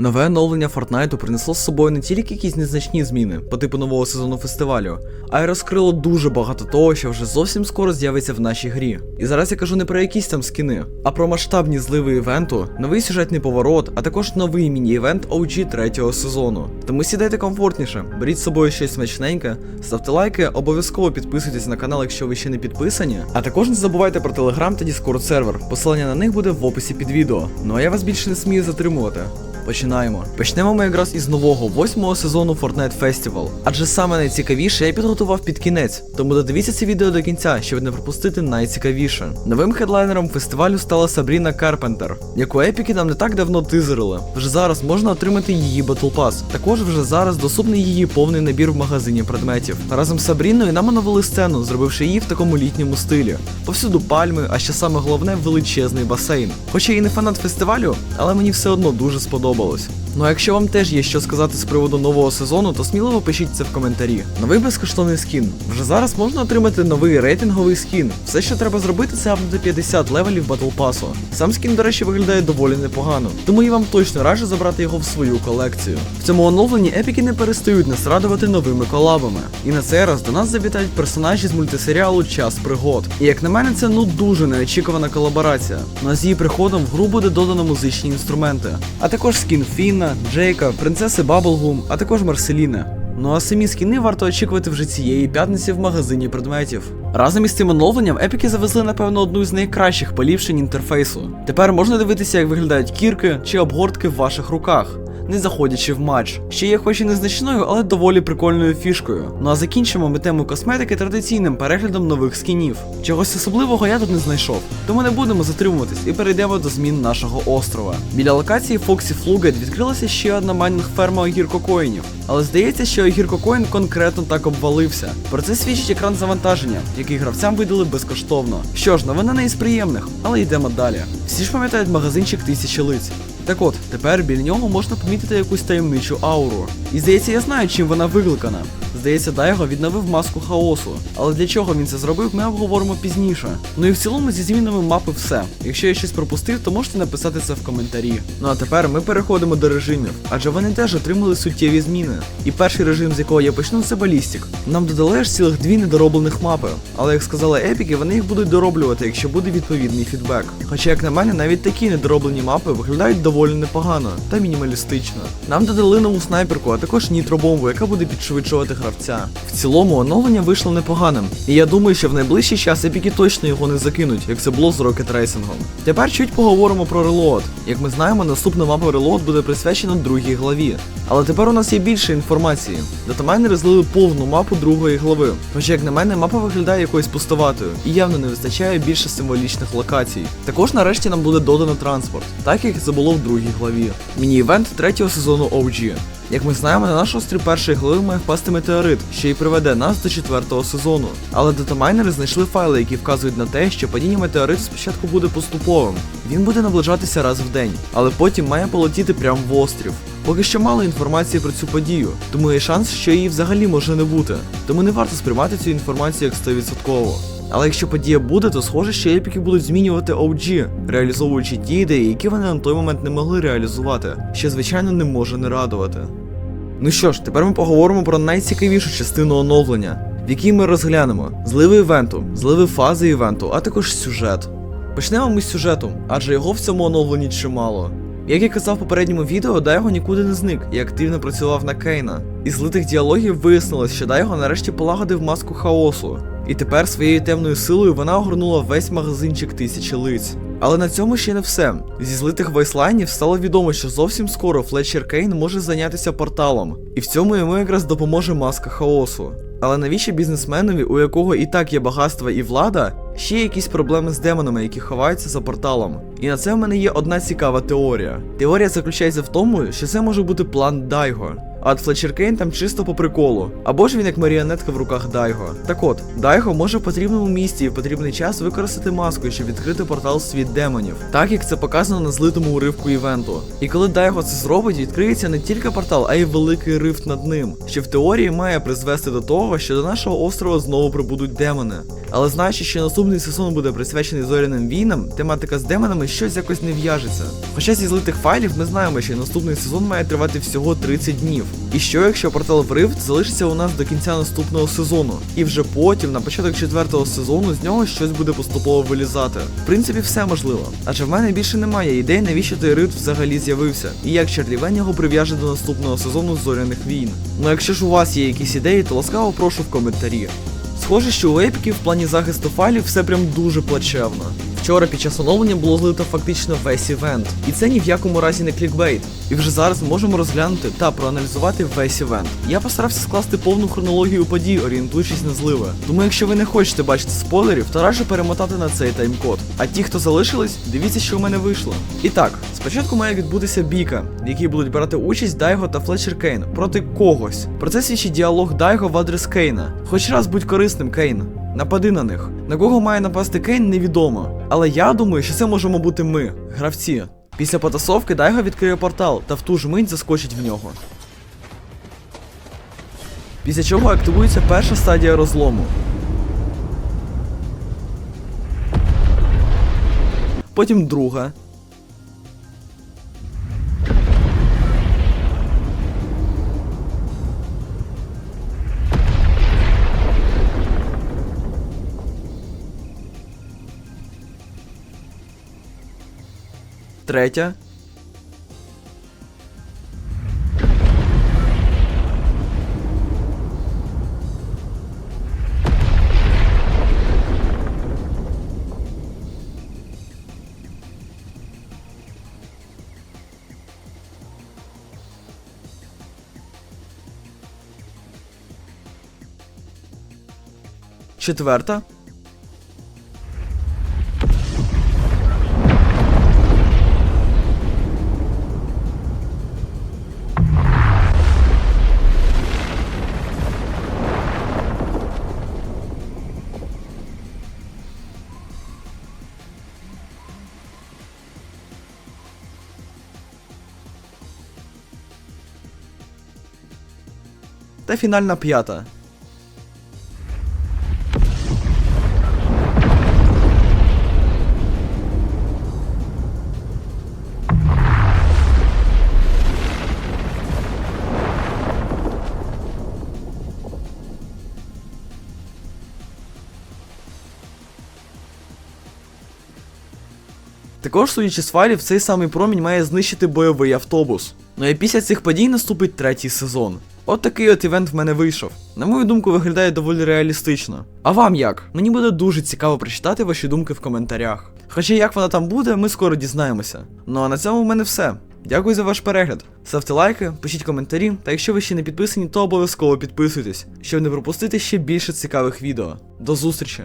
Нове оновлення Фортнайту принесло з собою не тільки якісь незначні зміни по типу нового сезону фестивалю, а й розкрило дуже багато того, що вже зовсім скоро з'явиться в нашій грі. І зараз я кажу не про якісь там скини, а про масштабні зливи івенту, новий сюжетний поворот, а також новий міні-івент OG третього сезону. Тому сідайте комфортніше, беріть з собою щось смачненьке, ставте лайки, обов'язково підписуйтесь на канал, якщо ви ще не підписані. А також не забувайте про телеграм та Discord сервер. Посилання на них буде в описі під відео. Ну а я вас більше не смію затримувати. Починаємо. Почнемо ми якраз із нового восьмого сезону Fortnite Festival. Адже саме найцікавіше я підготував під кінець, тому додивіться це відео до кінця, щоб не пропустити найцікавіше. Новим хедлайнером фестивалю стала Сабріна Карпентер, яку епіки нам не так давно тизерили. Вже зараз можна отримати її Battle Pass. Також вже зараз доступний її повний набір в магазині предметів. Разом з Сабріною нам оновили сцену, зробивши її в такому літньому стилі. Повсюду пальми, а ще саме головне величезний басейн. Хоча я і не фанат фестивалю, але мені все одно дуже Bowls. Ну а якщо вам теж є що сказати з приводу нового сезону, то сміливо пишіть це в коментарі. Новий безкоштовний скін. Вже зараз можна отримати новий рейтинговий скін. Все, що треба зробити, це апнути 50 левелів Battle Pass. Сам скін, до речі, виглядає доволі непогано, тому я вам точно раджу забрати його в свою колекцію. В цьому оновленні епіки не перестають нас радувати новими колабами. І на цей раз до нас завітають персонажі з мультисеріалу Час пригод. І як на мене, це ну дуже неочікувана колаборація. Ну а з її приходом в гру буде додано музичні інструменти, а також скін Фінна, Джейка, принцеси Баблгум, а також Марселіна. Ну а самі скіни варто очікувати вже цієї п'ятниці в магазині предметів. Разом із цим оновленням епіки завезли, напевно, одну з найкращих поліпшень інтерфейсу. Тепер можна дивитися, як виглядають кірки чи обгортки в ваших руках. Не заходячи в матч. Ще є хоч і незначною, але доволі прикольною фішкою. Ну а закінчимо ми тему косметики традиційним переглядом нових скінів. Чогось особливого я тут не знайшов, тому не будемо затримуватись і перейдемо до змін нашого острова. Біля локації Фоксі Флугет відкрилася ще одна майнінг ферма огіркокоїнів. Але здається, що огіркокоін конкретно так обвалився. Про це свідчить екран завантаження, який гравцям видали безкоштовно. Що ж, новина не із приємних, але йдемо далі. Всі ж пам'ятають магазинчик тисячі лиць. Так от, тепер біля нього можна помітити якусь таємничу ауру. І здається, я знаю, чим вона викликана. Здається, Дайго відновив маску хаосу. Але для чого він це зробив, ми обговоримо пізніше. Ну і в цілому зі змінами мапи все. Якщо я щось пропустив, то можете написати це в коментарі. Ну а тепер ми переходимо до режимів, адже вони теж отримали суттєві зміни. І перший режим, з якого я почну, це балістик. Нам додали аж цілих дві недороблених мапи. Але як сказали епіки, вони їх будуть дороблювати, якщо буде відповідний фідбек. Хоча, як на мене, навіть такі недороблені мапи виглядають доволі непогано та мінімалістично. Нам додали нову снайперку, а також нітробомбу, яка буде підшвидшувати гравця. В цілому оновлення вийшло непоганим, і я думаю, що в найближчий час епіки точно його не закинуть, як це було з Racing. Тепер чуть поговоримо про релоад. Як ми знаємо, наступна мапа релоад буде присвячена другій главі. Але тепер у нас є більше інформації. Датамайнери злили повну мапу другої глави. Хоча, як на мене, мапа виглядає якоюсь пустоватою і явно не вистачає більше символічних локацій. Також нарешті нам буде додано транспорт, так як це було в другій главі. Міні-івент третього сезону OG. Як ми знаємо, на наш острів першої глави має впасти метеорит, що й приведе нас до четвертого сезону. Але датамайнери знайшли файли, які вказують на те, що падіння метеориту спочатку буде поступовим. Він буде наближатися раз в день, але потім має полетіти прямо в острів. Поки що мало інформації про цю подію, тому є шанс, що її взагалі може не бути. Тому не варто сприймати цю інформацію як 100%. Але якщо подія буде, то схоже, що епіки будуть змінювати OG, реалізовуючи ті ідеї, які вони на той момент не могли реалізувати, що звичайно не може не радувати. Ну що ж, тепер ми поговоримо про найцікавішу частину оновлення, в якій ми розглянемо зливи івенту, зливи фази івенту, а також сюжет. Почнемо ми з сюжету, адже його в цьому оновленні чимало. Як я казав в попередньому відео, Дайго нікуди не зник і активно працював на Кейна. Із злитих діалогів вияснилось, що Дайго нарешті полагодив маску хаосу. І тепер своєю темною силою вона огорнула весь магазинчик тисячі лиць. Але на цьому ще не все. Зі злитих вайслайнів стало відомо, що зовсім скоро Флетчер Кейн може зайнятися порталом, і в цьому йому якраз допоможе маска хаосу. Але навіщо бізнесменові, у якого і так є багатство і влада, ще якісь проблеми з демонами, які ховаються за порталом? І на це в мене є одна цікава теорія. Теорія заключається в тому, що це може бути план Дайго. А от Флетчер Кейн там чисто по приколу. Або ж він як маріонетка в руках Дайго. Так от, Дайго може в потрібному місці і в потрібний час використати маску, щоб відкрити портал світ демонів, так як це показано на злитому уривку івенту. І коли Дайго це зробить, відкриється не тільки портал, а й великий рифт над ним, що в теорії має призвести до того, що до нашого острова знову прибудуть демони. Але знаючи, що наступний сезон буде присвячений зоряним війнам, тематика з демонами щось якось не в'яжеться. Хоча зі злитих файлів ми знаємо, що наступний сезон має тривати всього 30 днів. І що якщо портал в Рифт залишиться у нас до кінця наступного сезону, і вже потім, на початок четвертого сезону, з нього щось буде поступово вилізати. В принципі, все можливо. Адже в мене більше немає ідей, навіщо той рифт взагалі з'явився, і як Чарлівен його прив'яже до наступного сезону зоряних війн. Ну якщо ж у вас є якісь ідеї, то ласкаво прошу в коментарі. Схоже, що у епіків в плані захисту файлів все прям дуже плачевно. Вчора під час оновлення було злито фактично весь івент, і це ні в якому разі не клікбейт. І вже зараз можемо розглянути та проаналізувати весь івент. Я постарався скласти повну хронологію подій, орієнтуючись на зливи. Тому якщо ви не хочете бачити спойлерів, то раджу перемотати на цей таймкод. А ті, хто залишились, дивіться, що у мене вийшло. І так, спочатку має відбутися бійка, в якій будуть брати участь Дайго та Флетчер Кейн проти когось. Про це свідчить діалог Дайго в адрес Кейна. Хоч раз будь корисним, Кейн. Напади на них. На кого має напасти Кейн, невідомо. Але я думаю, що це можемо бути ми, гравці. Після потасовки Дайго відкриє портал та в ту ж мить заскочить в нього. Після чого активується перша стадія розлому. Потім друга. Третя. Четверта. Та фінальна п'ята. Також, судячи з файлів, цей самий промінь має знищити бойовий автобус. Ну і після цих подій наступить третій сезон. От такий от івент в мене вийшов. На мою думку, виглядає доволі реалістично. А вам як? Мені буде дуже цікаво прочитати ваші думки в коментарях. Хоча як вона там буде, ми скоро дізнаємося. Ну а на цьому в мене все. Дякую за ваш перегляд. Ставте лайки, пишіть коментарі, та якщо ви ще не підписані, то обов'язково підписуйтесь, щоб не пропустити ще більше цікавих відео. До зустрічі!